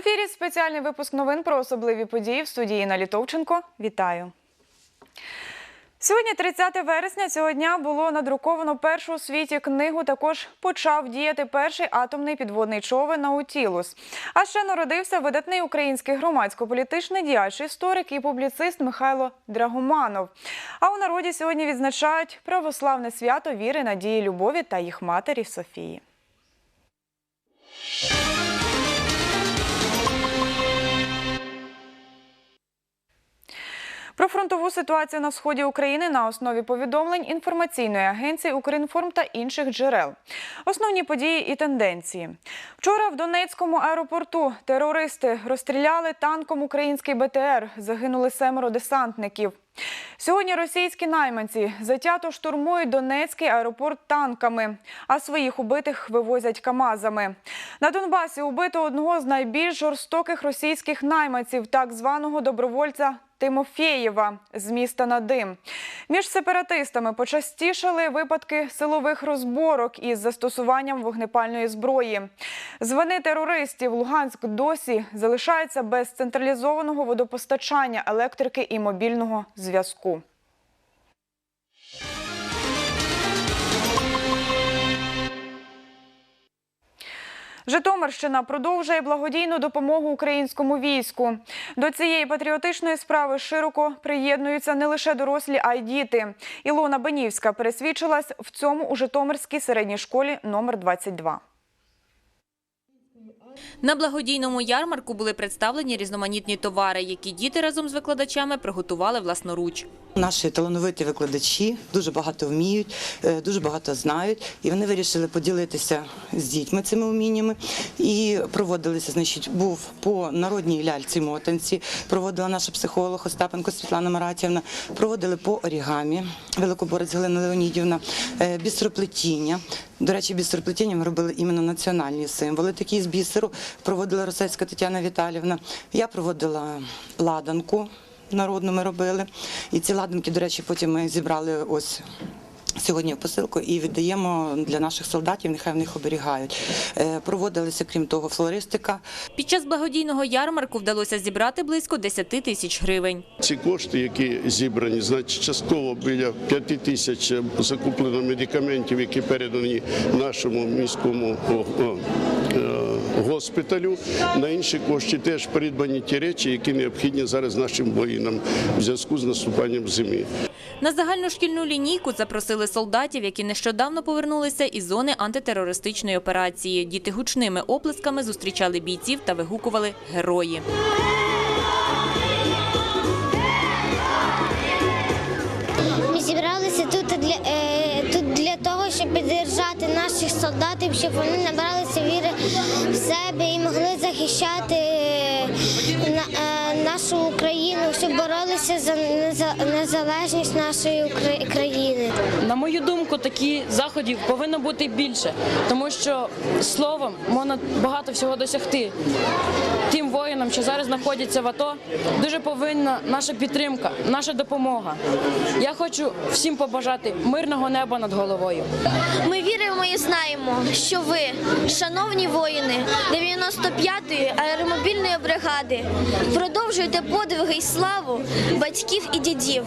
ефірі спеціальний випуск новин про особливі події в студії Інна Літовченко. Вітаю. Сьогодні, 30 вересня, цього дня було надруковано першу у світі книгу. Також почав діяти перший атомний підводний човен Наутілус. А ще народився видатний український громадсько-політичний діяч, історик і публіцист Михайло Драгоманов. А у народі сьогодні відзначають православне свято віри, надії, любові та їх матері Софії. Про фронтову ситуацію на сході України на основі повідомлень інформаційної агенції Укрінформ та інших джерел. Основні події і тенденції. Вчора в Донецькому аеропорту терористи розстріляли танком український БТР. Загинули семеро десантників. Сьогодні російські найманці затято штурмують Донецький аеропорт танками, а своїх убитих вивозять камазами. На Донбасі убито одного з найбільш жорстоких російських найманців, так званого добровольця Тимофєєва з міста Надим. Між сепаратистами почастішали випадки силових розборок із застосуванням вогнепальної зброї. Звини терористів Луганськ досі залишається без централізованого водопостачання, електрики і мобільного зв'язку. Житомирщина продовжує благодійну допомогу українському війську. До цієї патріотичної справи широко приєднуються не лише дорослі, а й діти. Ілона Бенівська пересвідчилась в цьому у Житомирській середній школі номер 22. На благодійному ярмарку були представлені різноманітні товари, які діти разом з викладачами приготували власноруч. Наші талановиті викладачі дуже багато вміють, е, дуже багато знають, і вони вирішили поділитися з дітьми цими вміннями. І проводилися, значить, був по народній ляльці мотанці, проводила наша психолог Остапенко Світлана Маратівна, проводили по орігамі, великоборець Галина Леонідівна, е, бісероплетіння. До речі, бісероплетіння ми робили іменно національні символи. Такі з бісеру проводила Росецька Тетяна Віталівна. Я проводила ладанку народну ми робили. І ці ладанки, до речі, потім ми зібрали ось. Сьогодні в посилку і віддаємо для наших солдатів, нехай в них оберігають. Е, Проводилися, крім того, флористика. Під час благодійного ярмарку вдалося зібрати близько 10 тисяч гривень. Ці кошти, які зібрані, значить частково біля 5 тисяч закуплено медикаментів, які передані нашому міському о, о, е, госпіталю. На інші кошти теж придбані ті речі, які необхідні зараз нашим воїнам в зв'язку з наступанням зими. На загальношкільну лінійку запросили солдатів, які нещодавно повернулися із зони антитерористичної операції. Діти гучними оплесками зустрічали бійців та вигукували герої. Ми зібралися тут підтримати наших солдатів, щоб вони набралися віри в себе і могли захищати е, е, нашу Україну, щоб боролися за незалежність нашої країни. На мою думку, такі заходів повинно бути більше, тому що словом можна багато всього досягти. Тим воїнам, що зараз знаходяться в АТО, дуже повинна наша підтримка, наша допомога. Я хочу всім побажати мирного неба над головою. Ми віримо і знаємо, що ви, шановні воїни 95-ї аеромобільної бригади, продовжуєте подвиги і славу батьків і дідів,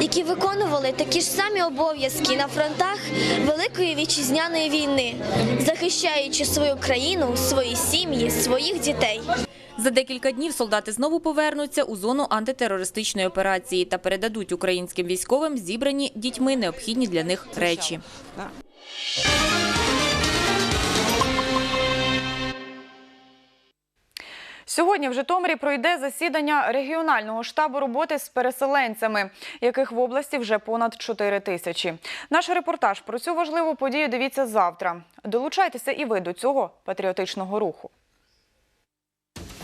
які виконували такі ж самі обов'язки на фронтах Великої вітчизняної війни, захищаючи свою країну, свої сім'ї, своїх дітей. За декілька днів солдати знову повернуться у зону антитерористичної операції та передадуть українським військовим зібрані дітьми необхідні для них речі. Сьогодні в Житомирі пройде засідання регіонального штабу роботи з переселенцями, яких в області вже понад 4 тисячі. Наш репортаж про цю важливу подію дивіться завтра. Долучайтеся і ви до цього патріотичного руху.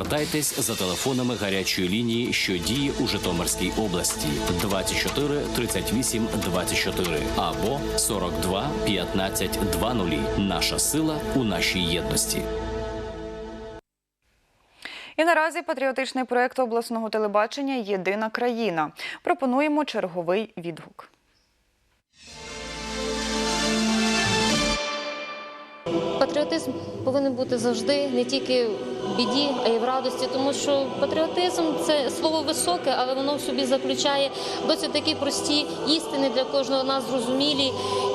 Звертайтесь за телефонами гарячої лінії, що діє у Житомирській області 24 38 24 або 42 15 20. Наша сила у нашій єдності. І наразі патріотичний проєкт обласного телебачення Єдина країна. Пропонуємо черговий відгук. Патріотизм повинен бути завжди не тільки в біді, а й в радості, тому що патріотизм це слово високе, але воно в собі заключає досить такі прості істини для кожного нас зрозумілі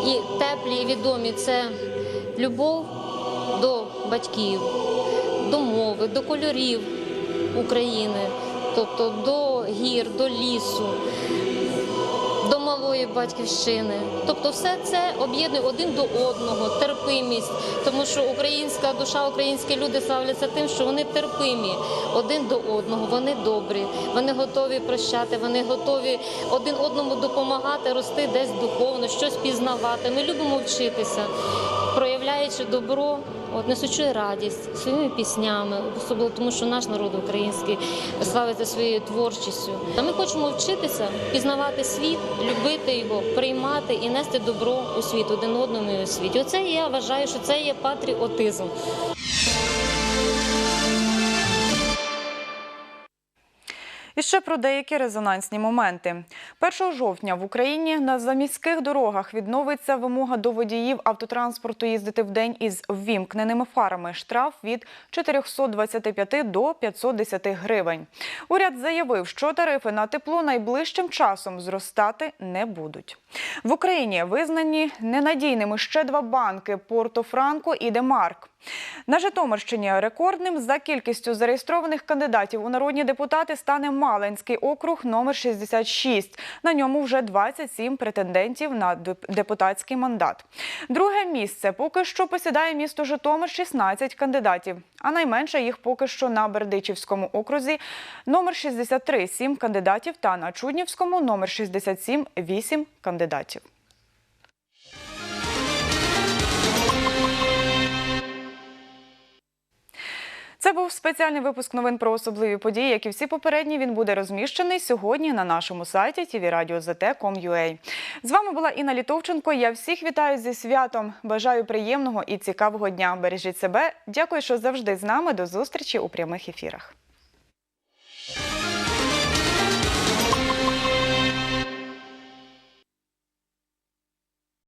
і теплі, і відомі. Це любов до батьків, до мови, до кольорів України, тобто до гір, до лісу батьківщини. Тобто, все це об'єднує один до одного, терпимість, тому що українська душа, українські люди славляться тим, що вони терпимі один до одного, вони добрі, вони готові прощати, вони готові один одному допомагати, рости десь духовно, щось пізнавати. Ми любимо вчитися, проявляючи добро. От несучи радість своїми піснями, особливо тому, що наш народ український славиться своєю творчістю. Ми хочемо вчитися, пізнавати світ, любити його, приймати і нести добро у світ один одному і у світі. Оце я вважаю, що це є патріотизм. І ще про деякі резонансні моменти. 1 жовтня в Україні на заміських дорогах відновиться вимога до водіїв автотранспорту їздити в день із ввімкненими фарами. Штраф від 425 до 510 гривень. Уряд заявив, що тарифи на тепло найближчим часом зростати не будуть. В Україні визнані ненадійними ще два банки Порто-Франко і Демарк. На Житомирщині рекордним за кількістю зареєстрованих кандидатів у народні депутати стане Малинський округ номер 66. На ньому вже 27 претендентів на депутатський мандат. Друге місце поки що посідає місто Житомир 16 кандидатів, а найменше їх поки що на Бердичівському окрузі номер 63 – 7 кандидатів та на Чуднівському номер 67 – 8 кандидатів. Це був спеціальний випуск новин про особливі події. Як і всі попередні, він буде розміщений сьогодні на нашому сайті tvradio.zt.com.ua. З вами була Інна Літовченко. Я всіх вітаю зі святом. Бажаю приємного і цікавого дня. Бережіть себе. Дякую, що завжди з нами. До зустрічі у прямих ефірах.